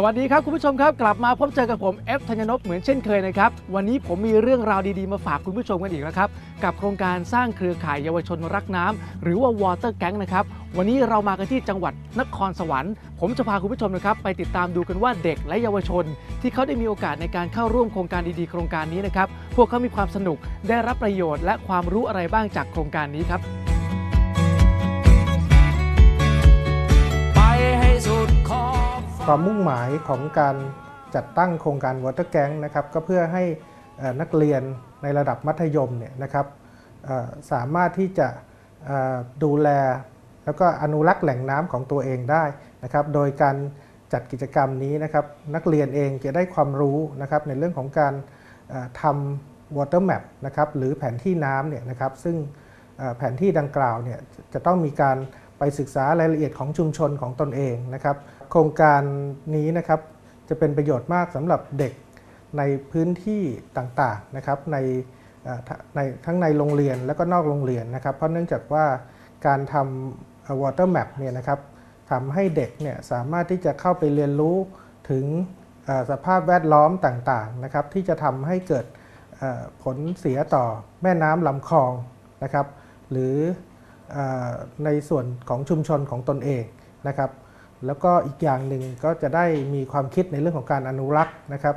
สวัสดีครับคุณผู้ชมครับ กลับมาพบเจอกับผมเอฟธัญนพเหมือนเช่นเคยนะครับวันนี้ผมมีเรื่องราวดีๆมาฝากคุณผู้ชมกันอีกแล้วครับกับโครงการสร้างเครือข่ายเยาวชนรักน้ำหรือว่า Water Gang นะครับวันนี้เรามากันที่จังหวัดนครสวรรค์ ผมจะพาคุณผู้ชมนะครับไปติดตามดูกันว่าเด็กและเยาวชน ที่เขาได้มีโอกาสในการเข้าร่วมโครงการดีๆ โครงการนี้นะครับพวกเขามีความสนุกได้รับประโยชน์ และความรู้อะไรบ้างจากโครงการนี้ครับ ความมุ่งหมายของการจัดตั้งโครงการ Water Gang นะครับก็เพื่อให้นักเรียนในระดับมัธยมเนี่ยนะครับสามารถที่จะดูแลแล้วก็อนุรักษ์แหล่งน้ำของตัวเองได้นะครับ โดยการจัดกิจกรรมนี้นะครับ นักเรียนเองจะได้ความรู้นะครับในเรื่องของการเอ่อทำ water map นะครับหรือแผนที่น้ำเนี่ยนะครับ ซึ่งแผนที่ดังกล่าวเนี่ยจะต้องมีการ ไปศึกษารายละเอียดของชุมชนของตนเองนะครับ โครงการนี้นะครับจะเป็นประโยชน์มากสำหรับเด็กในพื้นที่ต่างๆนะครับในทในทั้งในโรงเรียนและก็นอกโรงเรียนนะครับ เพราะเนื่องจากว่าการทำเอ่อ water map เนี่ยนะครับทำให้เด็กเนี่ยสามารถที่จะเข้าไปเรียนรู้ถึงสภาพแวดล้อมต่างๆนะครับ ที่จะทำให้เกิดผลเสียต่อแม่น้ำลำคลองนะครับ หรือ ในส่วนของชุมชนของตนเองนะครับแล้วก็อีกอย่างหนึ่งก็จะได้มีความคิดในเรื่องของการอนุรักษ์นะครับ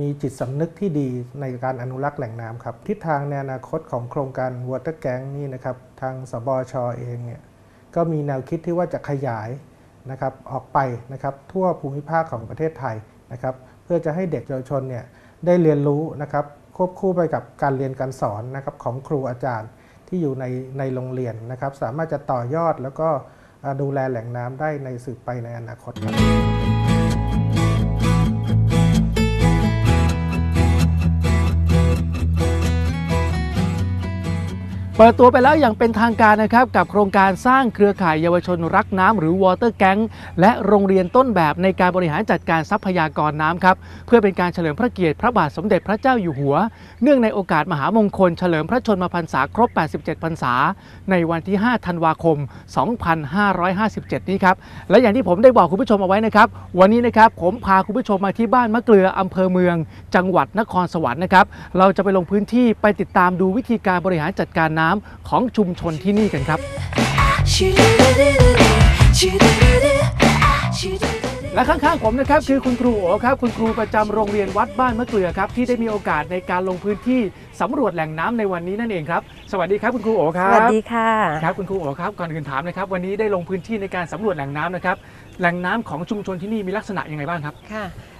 มีจิตสำนึกที่ดีในการอนุรักษ์แหล่งน้ำครับ ทิศทางในอนาคตของโครงการ Water Gang นี่นะครับ ทางสบชอเองเนี่ยก็มีแนวคิดที่ว่าจะขยายนะครับออกไปนะครับทั่วภูมิภาคของประเทศไทยนะครับ เพื่อจะให้เด็กเยาวชนเนี่ยได้เรียนรู้นะครับควบคู่ไปกับการเรียนการสอนนะครับของครูอาจารย์ ที่อยู่ในในโรงเรียนนะครับ สามารถจะต่อยอดแล้วก็ดูแลแหล่งน้ำได้ในสืบไปในอนาคตครับ เปิดตัวไปแล้วอย่างเป็นทางการนะครับกับโครงการสร้างเครือข่ายเยาวชนรักน้ำหรือ Water Gang และโรงเรียนต้นแบบในการบริหารจัดการทรัพยากรน้ำครับเพื่อเป็นการเฉลิมพระเกียรติพระบาทสมเด็จพระเจ้าอยู่หัว เนื่องในโอกาสมหามงคลเฉลิมพระชนมพรรษาครบ 87 พรรษา ในวันที่ 5 ธันวาคม 2557 นี้ครับและอย่างที่ผมได้บอกคุณผู้ชมเอาไว้นะครับวันนี้นะครับผมพาคุณผู้ชมมาที่บ้านมะเกลืออำเภอเมือง จังหวัดนครสวรรค์นะครับเราจะไปลงพื้นที่ไปติดตามดูวิธีการบริหารจัดการน้ำของชุมชนที่นี่กันครับ และข้างๆผมนะครับคือคุณครูโอครับ คุณครูประจำโรงเรียนวัดบ้านมะเกลือครับ ที่ได้มีโอกาสในการลงพื้นที่สำรวจแหล่งน้ำในวันนี้นั่นเองครับ สวัสดีครับคุณครูโอคสรับวัสดีค่ะครับคุณครูโอครับก่อนอื่นถามนะครับ วันนี้ได้ลงพื้นที่ในการสำรวจแหล่งน้ำนะครับแหล่งน้ำของชุมชนที่นี่มีลักษณะยังไงบ้างครับค่ะเอ่อ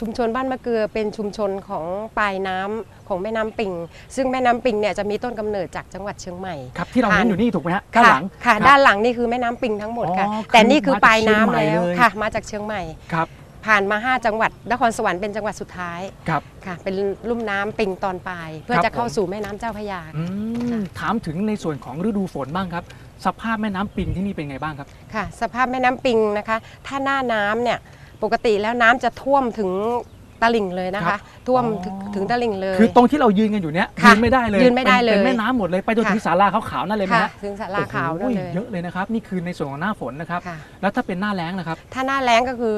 ชุมชนบ้านมะเกลือเป็นชุมชนของปลายน้ำของแม่น้ำปิง ซึ่งแม่น้ำปิงเนี่ยจะมีต้นกำเนิดจากจังหวัดเชียงใหม่ครับที่เราค่ะเห็นอยู่นี่ถูกไหมฮะด้านหลังค่ะค่ะรับด้านหลังนี่คือแม่น้ำปิงทั้งหมดค่ะอ๋อคือแต่นี่คือปลายน้ำมาจากเชียงใหม่แล้วเลยค่ะ มาจากเชียงใหม่ครับผ่านมา 5 จังหวัด นครสวรรค์เป็นจังหวัดสุดท้าย ครับ ค่ะ เป็นลุ่มน้ำปิงตอนปลาย เพื่อครับจะเข้าผมสู่แม่น้ำเจ้าพระยาอืมถามถึงในส่วนของฤดูฝนบ้างครับ สภาพแม่น้ำปิงที่นี่เป็นไงบ้างครับ ค่ะ สภาพแม่น้ำปิงนะคะ ถ้าหน้าน้ำเนี่ย ปกติแล้วน้ำจะท่วมถึงตลิ่งเลยนะครัคะ บท่วมอ๋อถึงถึงตลิ่งเลย คือตรงที่เรายืนกันอยู่เนี้ยค่ะยืนไม่ได้เลยยืนไม่ได้ป็เลยเป็นแม่น้ำหมดเลยไปจนถึงค่ะ ศาลาขาวๆนั่นเลยไหมค่ะฮะถึงสาราขาวนั่นเลยโอ้โหเยอะเลยนะครับ นี่คือในส่วนของหน้าฝนนะครับ ค่ะ แล้วถ้าเป็นหน้าแล้งนะครับถ้าหน้าแล้งก็คือ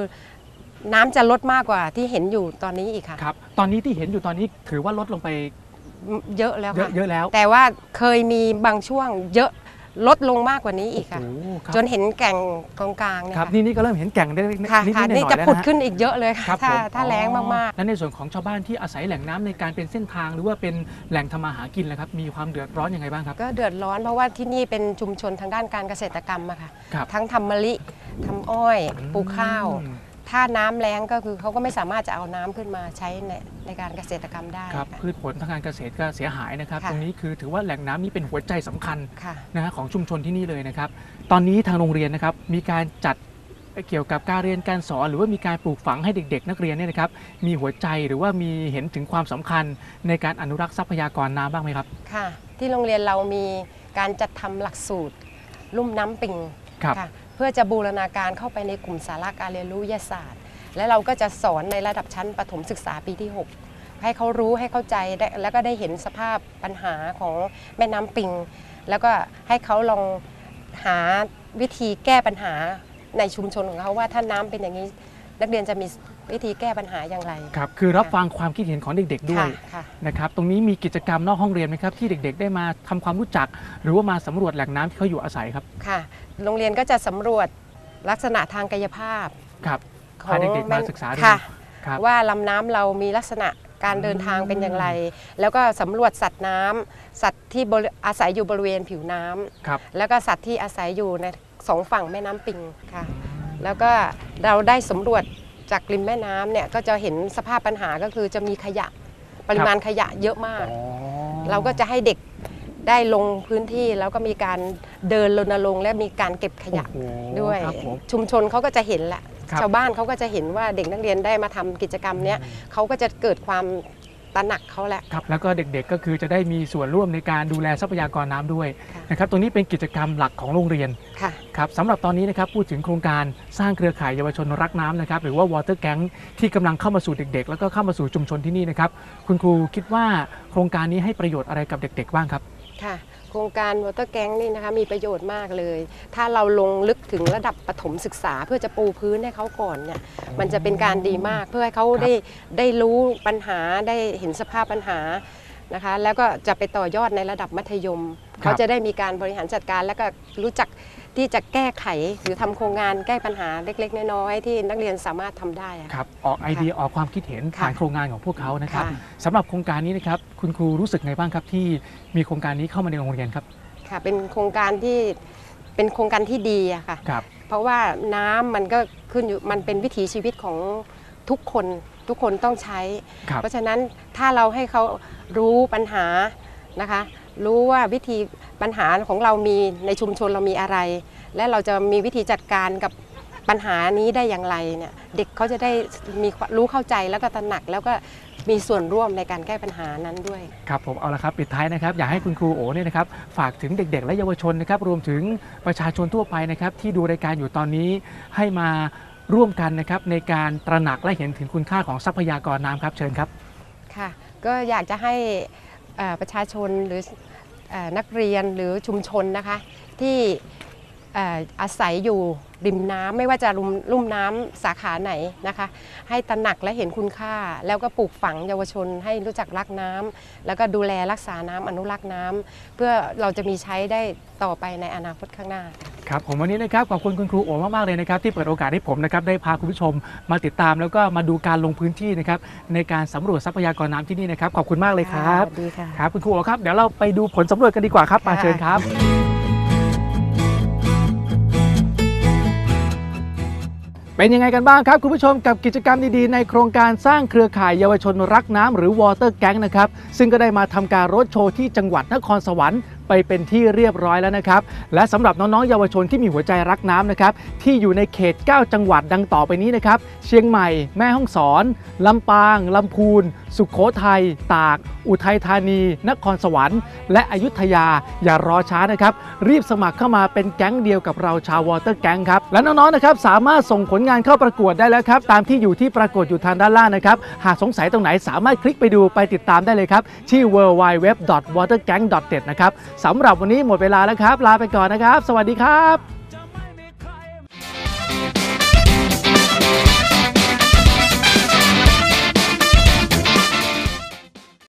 น้ำจะลดมากกว่าที่เห็นอยู่ตอนนี้อีกค่ะ ครับ ตอนนี้ที่เห็นอยู่ตอนนี้ถือว่าลดลงไปเยอะแล้วเยอะค่ะเยอะแล้ว แต่ว่าเคยมีบางช่วงเยอะ ลดลงมากกว่านี้อีกค่ะ โอ้โหครับจนเห็นแก่งกลางๆเนี่ยครับค่ะนี่นี่ก็เริ่มเห็นแก่งได้นิดนิดค่ะนิดหค่ะน่อยนี่ๆจะแล้วผุดนะฮะ ขึ้นอีกเยอะเลยครัค่ะบถ้าผมถ้าแรงมากและในส่วนของชาวบ้านที่อาศัยแหล่งน้ำในการเป็นเส้นทางหรือว่าเป็นแหล่งทำมาหากินนะครับ มีความเดือดร้อนยังไงบ้างครับ ๆ ก็เดือดร้อนเพราะว่าที่นี่เป็นชุมชนทางด้านการเกษตรกรรมอะค่ะ ครับทั้งทำมะลิทำอ้อย ปลูกข้าว อืม ถ้าน้ำแรงก็คือเขาก็ไม่สามารถจะเอาน้ำขึ้นมาใช้ในในการเกษตรกรรมได้ครับค่ะ พืชผลทางการเกษตรก็เสียหายนะครับ ค่ะ ตรงนี้คือถือว่าแหล่งน้ำนี้เป็นหัวใจสำคัญค่ะ นะฮะของชุมชนที่นี่เลยนะครับ ตอนนี้ทางโรงเรียนนะครับมีการจัดเกี่ยวกับการเรียนการสอน หรือว่ามีการปลูกฝังให้เด็ก ๆ นักเรียนเนี่ยนะครับ มีหัวใจหรือว่ามีเห็นถึงความสำคัญในการอนุรักษ์ทรัพยากรน้ำบ้างไหมครับ ค่ะ ที่โรงเรียนเรามีการจัดทำหลักสูตร ลุ่มน้ำปิงครับ ค่ะ เพื่อจะบูรณาการเข้าไปในกลุ่มสาระการเรียนรู้วิทยาศาสตร์ และเราก็จะสอนในระดับชั้นประถมศึกษาปีที่ 6 ให้เขารู้ให้เข้าใจแล้วก็ได้เห็นสภาพปัญหาของแม่น้ำปิง แล้วก็ให้เขาลองหาวิธีแก้ปัญหาในชุมชนของเขาว่าถ้าน้ำเป็นอย่างนี้นักเรียนจะมี วิธีแก้ปัญหาอย่างไร ครับคือรับฟังความคิดเห็นของเด็ก ๆ ด้วยค่ะค่ะ นะครับตรงนี้มีกิจกรรมนอกห้องเรียนไหมครับที่เด็ก ๆ ได้มาทำความรู้จัก หรือว่ามาสำรวจแหล่งน้ำที่เขาอยู่อาศัยครับค่ะ โรงเรียนก็จะสำรวจลักษณะทางกายภาพครับของพาเด็กๆมาศึกษาดูค่ะ ครับ ว่าลำน้ำเรามีลักษณะการเดินทางเป็นอย่างไร แล้วก็สำรวจสัตว์น้ำสัตว์ที่บริอาศัยอยู่บริเวณผิวน้ำครับ แล้วก็สัตว์ที่อาศัยอยู่ในสองฝั่งแม่น้ำปิงค่ะ แล้วก็เราได้สำรวจ จากริมแม่น้ำเนี่ยก็จะเห็นสภาพปัญหาก็คือจะมีขยะปริมาณขยะเยอะมากอ๋อเราก็จะให้เด็กได้ลงพื้นที่แล้วก็มีการเดินรณรงค์และมีการเก็บขยะโอ้โหด้วยครับผมชุมชนเขาก็จะเห็นแหละครับชาวบ้านเขาก็จะเห็นว่าเด็กนักเรียนได้มาทำกิจกรรมเนี้ยเขาก็จะเกิดความตระหนักเขาแหละครับแล้วก็เด็กๆก็คือจะได้มีส่วนร่วมในการดูแลทรัพยากรน้ำด้วยค่ะนะครับตรงนี้เป็นกิจกรรมหลักของโรงเรียน ค่ะครับสำหรับตอนนี้นะครับพูดถึงโครงการสร้างเครือข่ายเยาวชนรักน้ำนะครับหรือว่า Water Gang ที่กำลังเข้ามาสู่เด็ก ๆ แล้วก็เข้ามาสู่ชุมชนที่นี่นะครับคุณครูคิดว่าโครงการนี้ให้ประโยชน์อะไรกับเด็ก ๆ บ้างครับค่ะโครงการวอเตอร์แก๊งนี่นะคะมีประโยชน์มากเลย ถ้าเราลงลึกถึงระดับประถมศึกษา เพื่อจะปูพื้นให้เขาก่อนเนี่ยมันจะเป็นการดีมาก เพื่อให้เขาได้ได้รู้ปัญหาได้เห็นสภาพปัญหานะคะแล้วก็จะไปต่อยอดในระดับมัธยมครับเขาจะได้มีการบริหารจัดการแล้วก็รู้จัก ที่จะแก้ไขหรือทำโครงงานแก้ปัญหาเล็ก ๆ น้อยๆที่นักเรียนสามารถทำได้อะครับออกไอเดียออกความคิดเห็นค่ะผ่านโครงงานของพวกเขานะครับค่ะสำหรับโครงการนี้นะครับคุณครูรู้สึกไงบ้างครับที่มีโครงการนี้เข้ามาในโรงเรียนครับค่ะเป็นโครงการที่เป็นโครงการที่ดีอะค่ะครับเพราะว่าน้ำมันก็ขึ้นอยู่มันเป็นวิถีชีวิตของทุกคนทุกคนต้องใช้ครับเพราะฉะนั้นถ้าเราให้เขารู้ปัญหานะคะ รู้ว่าวิธี ปัญหาของเรามีในชุมชนเรามีอะไร และเราจะมีวิธีจัดการกับปัญหานี้ได้อย่างไรเนี่ยเด็กเขาจะได้มีรู้เข้าใจแล้วก็ตระหนักแล้วก็มีส่วนร่วมในการแก้ปัญหานั้นด้วย ครับผมเอาละครับปิดท้ายนะครับ อยากให้คุณครูโอเนี่ยนะครับฝากถึงเด็ก ๆ และเยาวชนนะครับรวมถึงประชาชนทั่วไปนะครับที่ดูรายการอยู่ตอนนี้ให้มาร่วมกันนะครับในการตระหนักและเห็นถึงคุณค่าของทรัพยากรน้ำครับเชิญครับค่ะ ก็อยากจะให้เอ่อประชาชนหรือเอ่อ นักเรียนหรือชุมชนนะคะ ที่ อ่ออาศัยอยู่ริมน้ำไม่ว่าจะลุ่มลุ่มน้ำสาขาไหนนะคะ ให้ตระหนักและเห็นคุณค่า แล้วก็ปลูกฝังเยาวชนให้รู้จักรักน้ำแล้วก็ดูแลรักษาน้ำอนุรักษ์น้ำเพื่อเราจะมีใช้ได้ต่อไปในอนาคตข้างหน้าครับผมวันนี้นะครับขอบคุณคุณครูโอมากๆเลยนะครับที่เปิดโอกาสให้ผมนะครับได้พาคุณผู้ชมมาติดตาม แล้วก็มาดูการลงพื้นที่นะครับในการสำรวจทรัพยากรน้ำที่นี่นะครับขอบคุณมากเลยครับสวัสดีค่ะครับคุณครูโอครับเดี๋ยวเราไปดูผลสำรวจกันดีกว่าครับมาค่ะเชิญครับ เป็นยังไงกันบ้างครับ คุณผู้ชมกับกิจกรรมดีๆ ในโครงการสร้างเครือข่ายเยาวชนรักน้ำหรือ Water Gang นะครับ ซึ่งก็ได้มาทำการรถโชว์ที่จังหวัดนครสวรรค์ ไปเป็นที่เรียบร้อยแล้วนะครับ และสำหรับน้องๆเยาวชนที่มีหัวใจรักน้ำนะครับที่อยู่ในเขต 9 จังหวัดดังต่อไปนี้นะครับ เชียงใหม่ แม่ฮ่องสอนลำปางลำพูน สุขโขทัย ตาก อุทัยธานี นครสวรรค์ และอยุธยา อย่ารอช้านะครับ รีบสมัครเข้ามาเป็นแก๊งเดียวกับเราชาววอเตอร์แก๊งครับ และน้องๆนะครับสามารถส่งผลงานเข้าประกวดได้แล้วครับ ตามที่อยู่ที่ปรากฏอยู่ทางด้านล่างนะครับ หากสงสัยตรงไหนสามารถคลิกไปดูไปติดตามได้เลยครับที่ www.watergang.net นะครับสำหรับวันนี้หมดเวลาแล้วครับ ลาไปก่อนนะครับ สวัสดีครับ